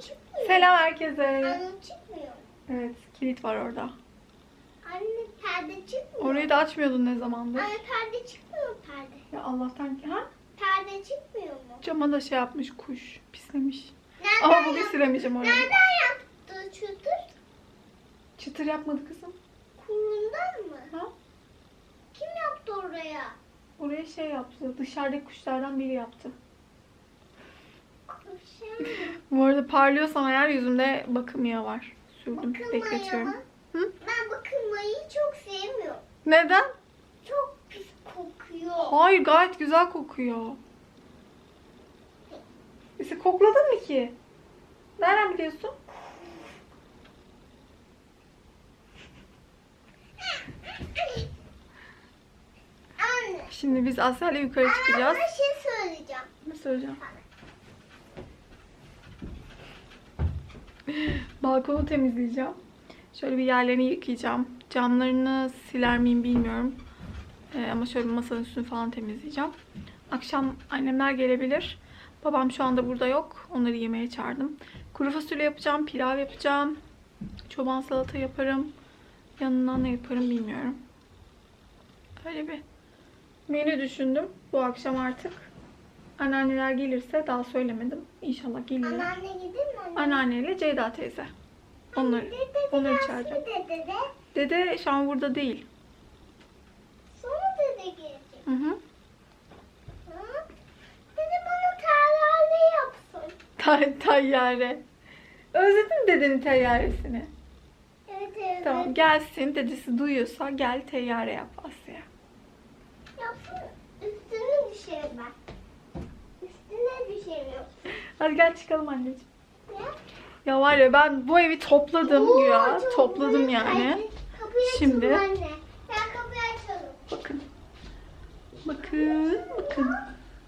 çıkmıyor. Selam herkese. Anne çıkmıyor. Evet kilit var orada. Anne perde çıkmıyor. Orayı da açmıyordun ne zamandır? Anne perde çıkmıyor perde? Ya Allah'tan ki ha? Perde çıkmıyor mu? Cama da şey yapmış kuş pislemiş. Nereden, Ama bugün silemeyeceğim orayı. nereden yaptı çıtır? Çıtır yapmadı kızım. Kurundan mı? Ha? Kim yaptı oraya? Oraya şey yaptı. Dışarıdaki kuşlardan biri yaptı. Bu arada parlıyorsam eğer yüzümde bakım yağı var. Sürdüm. Bakın Bekletiyorum. Hı? Ben bakılmayı çok sevmiyorum. Neden? Çok pis kokuyor. Hayır gayet güzel kokuyor. Bizi kokladın mı ki? Nereden biliyorsun? Şimdi biz Asya'yla yukarı çıkacağız. bir şey söyleyeceğim. Ne söyleyeceğim? Balkonu temizleyeceğim. Şöyle bir yerlerini yıkayacağım. Camlarını siler miyim bilmiyorum. Ee, ama şöyle masanın üstünü falan temizleyeceğim. Akşam annemler gelebilir. Babam şu anda burada yok. Onları yemeğe çağırdım. Kuru fasulye yapacağım, pilav yapacağım. Çoban salata yaparım. Yanına ne yaparım bilmiyorum. Öyle bir menü düşündüm bu akşam artık. Anneanneler gelirse daha söylemedim. İnşallah gelirler. Anneanne gidin mi anne? Anneanneyle Ceyda teyze. Onları, Dede onları çağıracağım. Dede de. Dede şu an burada değil. Sonra dede gelecek. Hı hı. Hı? Dede bana terlerle yapsın. Tay tayyare. Özledin mi dedenin teyyaresini? Evet evet. Tamam gelsin. Dedesi duyuyorsa gel teyyare yap Asya. Yapsın. Üstüne şey ben. Hadi gel çıkalım anneciğim. Ne? Ya var ya ben bu evi topladım Oo, ya. çok Topladım yani. Kapıyı Şimdi- anne. Gel kapıyı açalım. Bakın. Bakın. Bakın.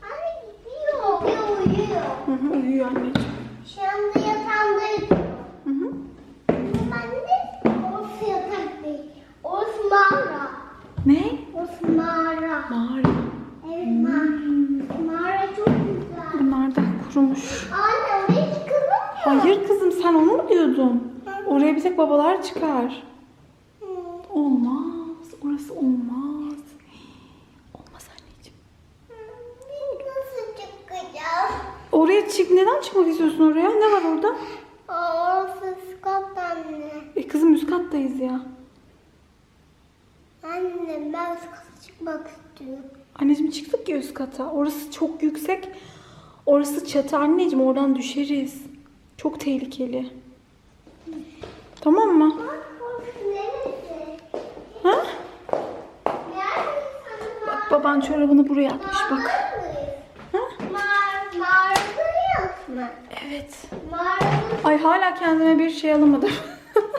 Anne gidiyor. Uyuyor uyuyor. Hı hı, uyuyor anneciğim. Şu anda yatağında yatıyor. Hı hı. Ben de orası yatak değil. Orası mağara. Ne? Orası mağara. Mağara. Evet mağara. Mağara çok güzel. Bunlar da kurumuş. Anne oraya çıkalım mı? Hayır kızım sen onu mu diyordun? Babalar çıkar. Olmaz. Orası olmaz. Olmaz anneciğim. Biz nasıl çıkacağız? Oraya çık. Neden çıkmak istiyorsun oraya? Ne var orada? Orası Scott anne. E kızım üst kattayız ya. Anne ben Scott'a çıkmak istiyorum. Anneciğim çıktık ya üst kata. Orası çok yüksek. Orası çatı anneciğim. Oradan düşeriz. Çok tehlikeli. Tamam mı? Ha? Bak baban çorabını buraya atmış bak. Ha? Evet. Ay hala kendime bir şey alamadım.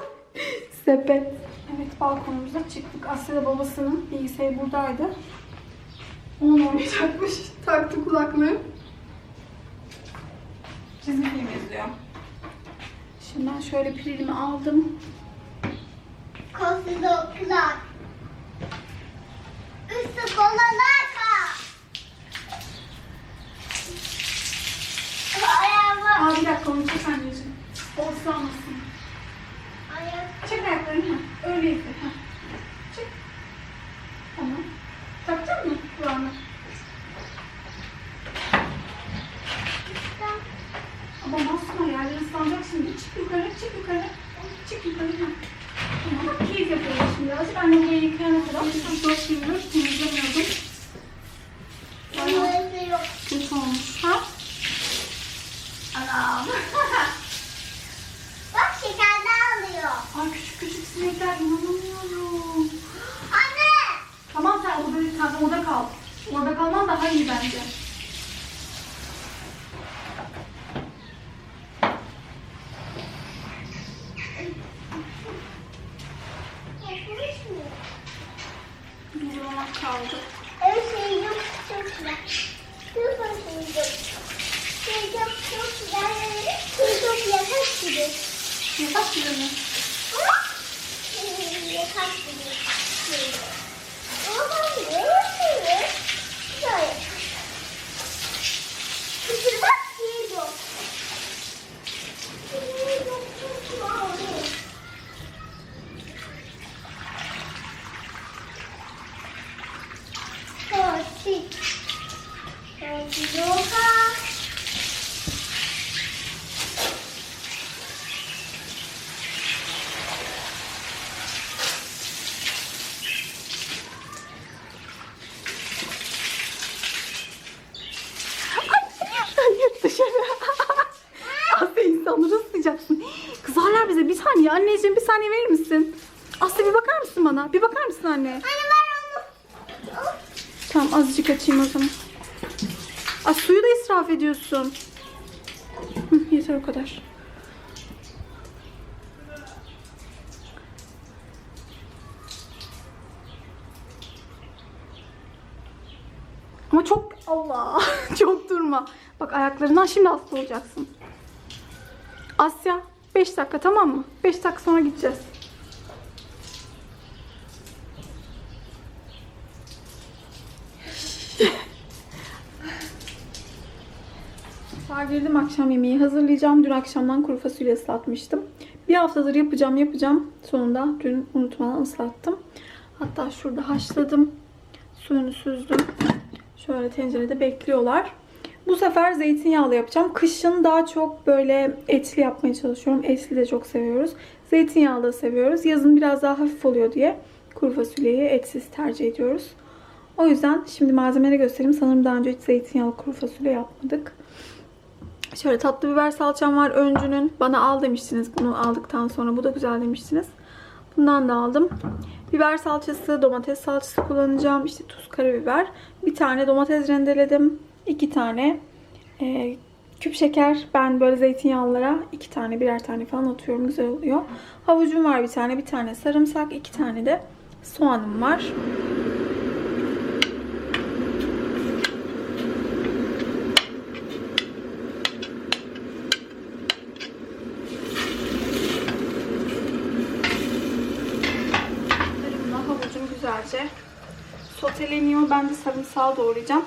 Sepet. Evet balkonumuza çıktık. Asya da babasının bilgisayarı buradaydı. Onu oraya takmış. Taktı kulaklığı. Çizgi film izliyor. Şimdi ben şöyle pilimi aldım. Kozuluklar. Üstü kolalarka. Ayağıma. Aa bir dakika onu çek anneciğim. Olsa. Ayak. Çek ayaklarını. Ha. Öyle yapıyor. Ha. Çek. Tamam. Takacak mısın kulağına? Ama basma yerleri ıslanacak şimdi. Çık yukarı, çık yukarı. Çık yukarı. Ha. Tamam bak keyif yapıyoruz şimdi. Azıcık anne burayı yıkayana kadar. Şu dört gündür temizlemiyordum. Bayağı Burası yok. kötü olmuş. Ha? Anam. Bak şekerden alıyor. Ay küçük küçük sinekler inanamıyorum. Anne. Tamam sen orada, sen orada kal. Orada kalman daha iyi bence. Yapmış mı? Bir olarak kaldı. Her şey yok çok güzel. Çok hoşuma Şey çok çok güzel. Şey çok yatak gibi. Mi? E, yatak gibi. Şey. Ama ben de yapıyorum. Böyle. Kızım bak şey yok. onları ıslayacaksın. Kızarlar bize. Bir saniye anneciğim bir saniye verir misin? Aslı bir bakar mısın bana? Bir bakar mısın anne? Anne ver onu. Tamam azıcık açayım o zaman. Aa, suyu da israf ediyorsun. Hı, yeter o kadar. Ama çok Allah çok durma. Bak ayaklarından şimdi hasta olacaksın. Asya 5 dakika tamam mı? 5 dakika sonra gideceğiz. Mutfağa girdim akşam yemeği hazırlayacağım. Dün akşamdan kuru fasulye ıslatmıştım. Bir haftadır yapacağım yapacağım. Sonunda dün unutmadan ıslattım. Hatta şurada haşladım. Suyunu süzdüm. Şöyle tencerede bekliyorlar. Bu sefer zeytinyağlı yapacağım. Kışın daha çok böyle etli yapmaya çalışıyorum. Etli de çok seviyoruz. Zeytinyağlı da seviyoruz. Yazın biraz daha hafif oluyor diye kuru fasulyeyi etsiz tercih ediyoruz. O yüzden şimdi malzemeleri göstereyim. Sanırım daha önce hiç zeytinyağlı kuru fasulye yapmadık. Şöyle tatlı biber salçam var öncünün. Bana al demiştiniz bunu aldıktan sonra. Bu da güzel demiştiniz. Bundan da aldım. Biber salçası, domates salçası kullanacağım. İşte tuz, karabiber. Bir tane domates rendeledim. iki tane e, küp şeker. Ben böyle zeytinyağlılara iki tane, birer tane falan atıyorum. Güzel oluyor. Havucum var bir tane. Bir tane sarımsak. iki tane de soğanım var. Sarımla havucum güzelce soteleniyor. Ben de sarımsağı doğrayacağım.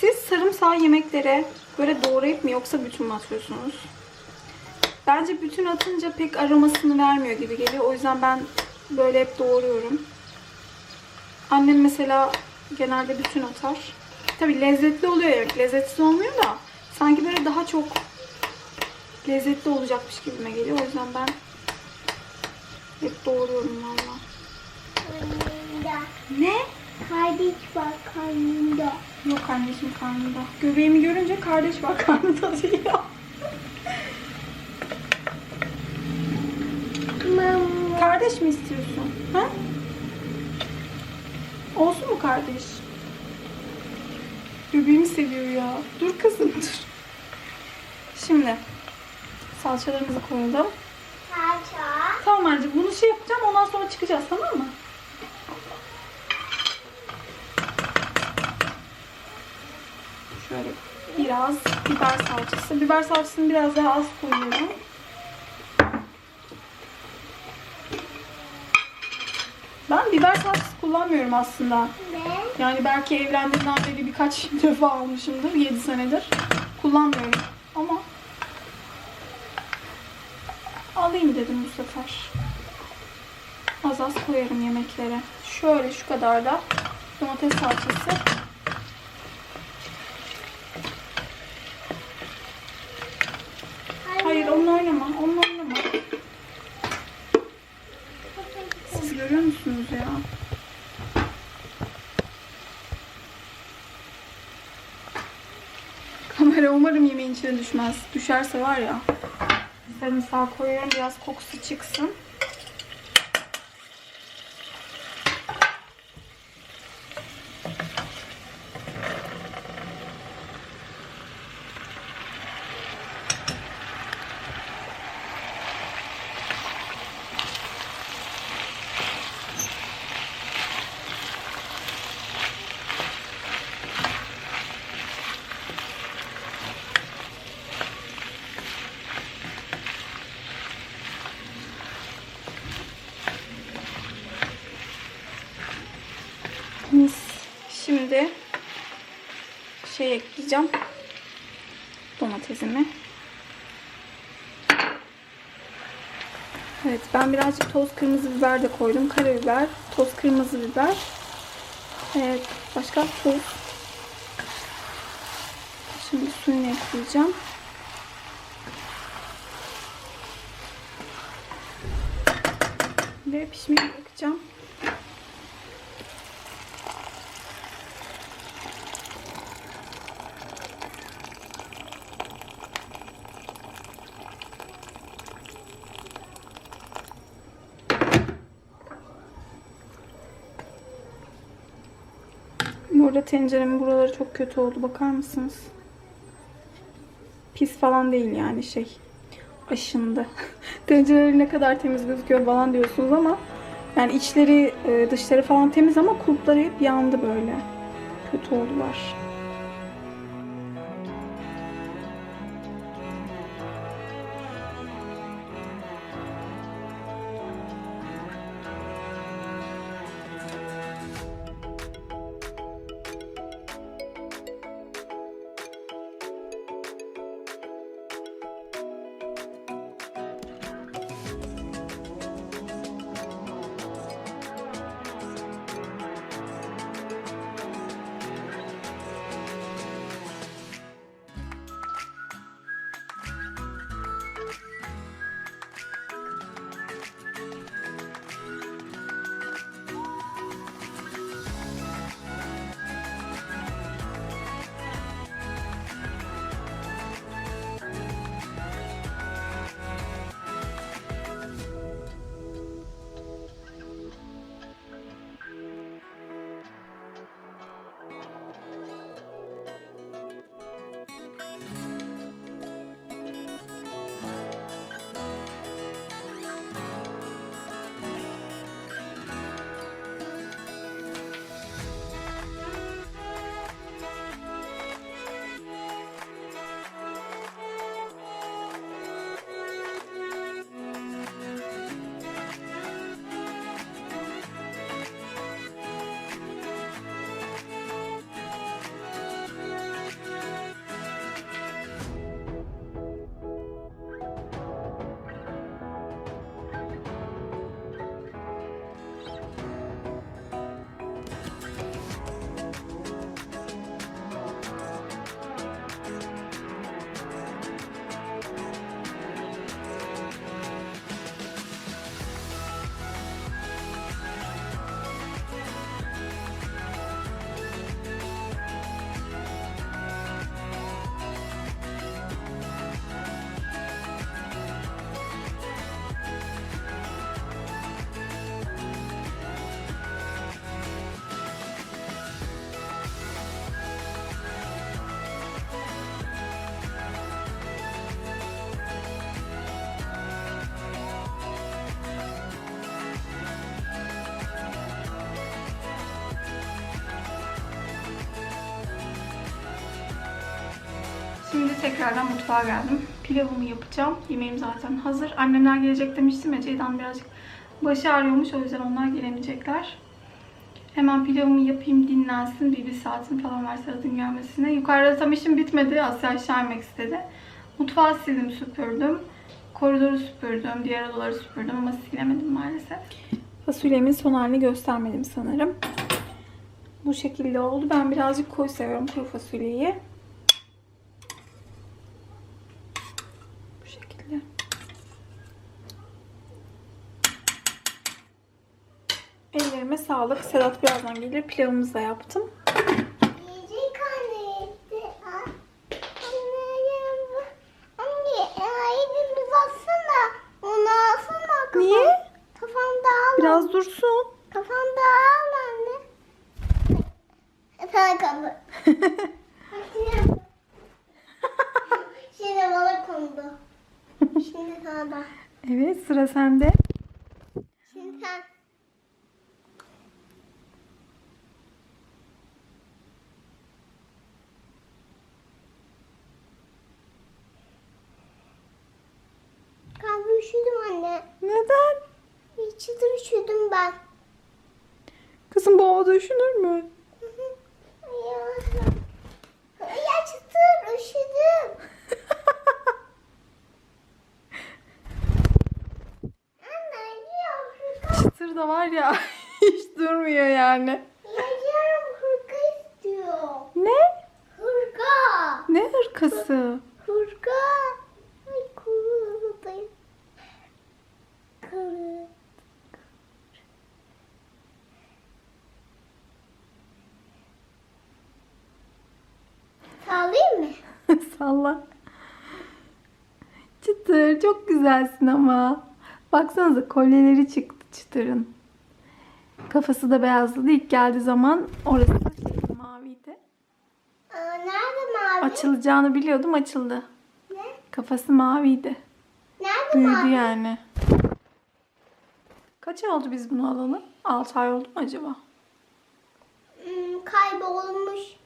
Siz sarımsağı yemeklere böyle doğrayıp mı yoksa bütün mü atıyorsunuz? Bence bütün atınca pek aromasını vermiyor gibi geliyor. O yüzden ben böyle hep doğruyorum. Annem mesela genelde bütün atar. Tabi lezzetli oluyor yemek. Lezzetsiz olmuyor da sanki böyle daha çok lezzetli olacakmış gibime geliyor. O yüzden ben hep doğruyorum valla. Ne? Kardeş var karnında. Yok anneciğim karnında. Göbeğimi görünce kardeş var karnında diyor. Mama. Kardeş mi istiyorsun? Ha? Olsun mu kardeş? Göbeğimi seviyor ya. Dur kızım dur. Şimdi salçalarımızı koyalım. Salça. Tamam anneciğim bunu şey yapacağım ondan sonra çıkacağız tamam mı? Şöyle biraz biber salçası. Biber salçasını biraz daha az koyuyorum. Ben biber salçası kullanmıyorum aslında. Ne? Yani belki evlendiğimden beri birkaç defa almışımdır. 7 senedir. Kullanmıyorum. Ama alayım dedim bu sefer. Az az koyarım yemeklere. Şöyle şu kadar da domates salçası. Düşmez. Düşerse var ya. Sarımsağı koyuyorum biraz kokusu çıksın. Şimdi şey ekleyeceğim. Domatesimi. Evet ben birazcık toz kırmızı biber de koydum. Karabiber, toz kırmızı biber. Evet başka tuz. Şimdi suyunu ekleyeceğim. Ve pişmeye bırakacağım. Burada tenceremin buraları çok kötü oldu. Bakar mısınız? Pis falan değil yani şey. Aşındı. Tencereleri ne kadar temiz gözüküyor falan diyorsunuz ama yani içleri e, dışları falan temiz ama kulpları hep yandı böyle. Kötü oldular. Şimdi tekrardan mutfağa geldim. Pilavımı yapacağım. Yemeğim zaten hazır. Annemler gelecek demiştim ya Ceydan birazcık başı ağrıyormuş. O yüzden onlar gelemeyecekler. Hemen pilavımı yapayım dinlensin. Bir, bir saatin falan var Serhat'ın gelmesine. Yukarıda tam işim bitmedi. Asya aşağı inmek istedi. Mutfağı sildim süpürdüm. Koridoru süpürdüm. Diğer odaları süpürdüm ama silemedim maalesef. Fasulyemin son halini göstermedim sanırım. Bu şekilde oldu. Ben birazcık koyu seviyorum kuru fasulyeyi. Bu şekilde. Ellerime sağlık. Sedat birazdan gelir. Pilavımızı da yaptım. Kafam, Niye? Kafamda al. Biraz dursun. Kafamda al anne. Sana. Şimdi, şimdi bana kondu. Şimdi sana da. evet sıra sende. Şimdi sen. Kahve üşüdüm anne. Neden? İçidir üşüdüm ben. Kızım bu havada üşünür mü? Ya, ya çıtır üşüdüm. Anne ya Çıtır da var ya hiç durmuyor yani. Yiyeceğim hırka istiyor. Ne? Hırka. Ne hırkası? Hırka. Ay kurudayım. Kuru. Sallayayım mı? Salla. Çıtır çok güzelsin ama. Baksanıza kolyeleri çıktı çıtırın. Kafası da beyazladı. İlk geldiği zaman orası da şey, mavi Aa, nerede mavi? Açılacağını biliyordum açıldı. Ne? Kafası maviydi. Nerede Büyüdü mavi? yani. Kaç ay oldu biz bunu alalı? 6 ay oldu mu acaba? Hmm, kaybolmuş.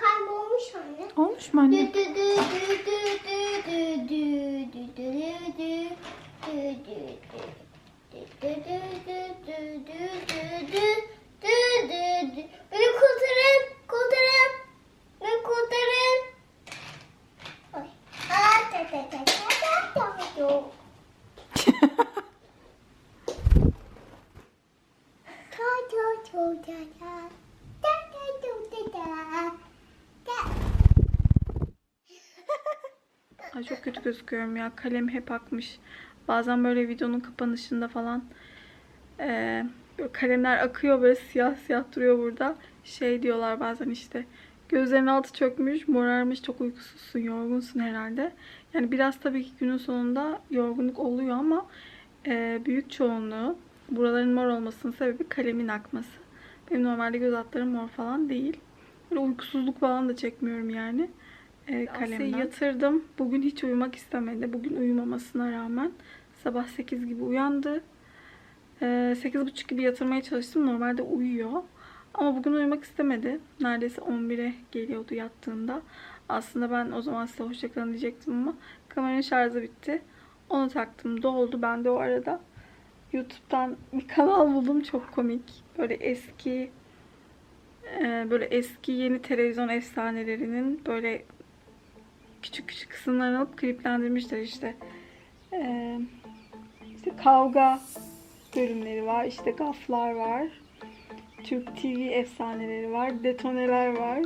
Kaybolmuş anne. Olmuş mu anne? Gözüküyorum ya. Kalem hep akmış. Bazen böyle videonun kapanışında falan böyle kalemler akıyor böyle siyah siyah duruyor burada. Şey diyorlar bazen işte gözlerin altı çökmüş, morarmış, çok uykusuzsun, yorgunsun herhalde. Yani biraz tabii ki günün sonunda yorgunluk oluyor ama eee, büyük çoğunluğu buraların mor olmasının sebebi kalemin akması. Benim normalde göz altlarım mor falan değil. Böyle uykusuzluk falan da çekmiyorum yani e, kalemden. yatırdım. Bugün hiç uyumak istemedi. Bugün uyumamasına rağmen sabah 8 gibi uyandı. E, 8.30 gibi yatırmaya çalıştım. Normalde uyuyor. Ama bugün uyumak istemedi. Neredeyse 11'e geliyordu yattığında. Aslında ben o zaman size hoşçakalın diyecektim ama kameranın şarjı bitti. Onu taktım. Doldu. Ben de o arada YouTube'dan bir kanal buldum. Çok komik. Böyle eski e, böyle eski yeni televizyon efsanelerinin böyle küçük küçük kısımlarını alıp kliplendirmişler işte. Ee, işte kavga bölümleri var, işte gaflar var. Türk TV efsaneleri var, detoneler var.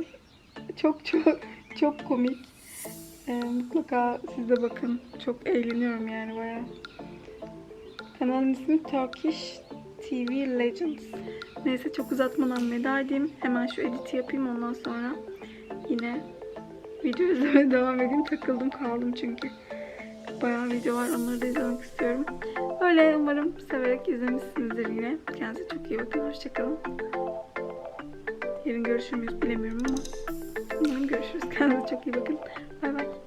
Çok çok çok komik. Ee, mutlaka siz de bakın. Çok eğleniyorum yani bayağı. Kanalın ismi Turkish TV Legends. Neyse çok uzatmadan veda edeyim. Hemen şu editi yapayım ondan sonra yine video izlemeye devam edeyim. Takıldım kaldım çünkü. Bayağı video var onları da izlemek istiyorum. Öyle umarım severek izlemişsinizdir yine. Kendinize çok iyi bakın. Hoşçakalın. Yarın görüşür müyüz bilemiyorum ama umarım görüşürüz. Kendinize çok iyi bakın. Bay bay.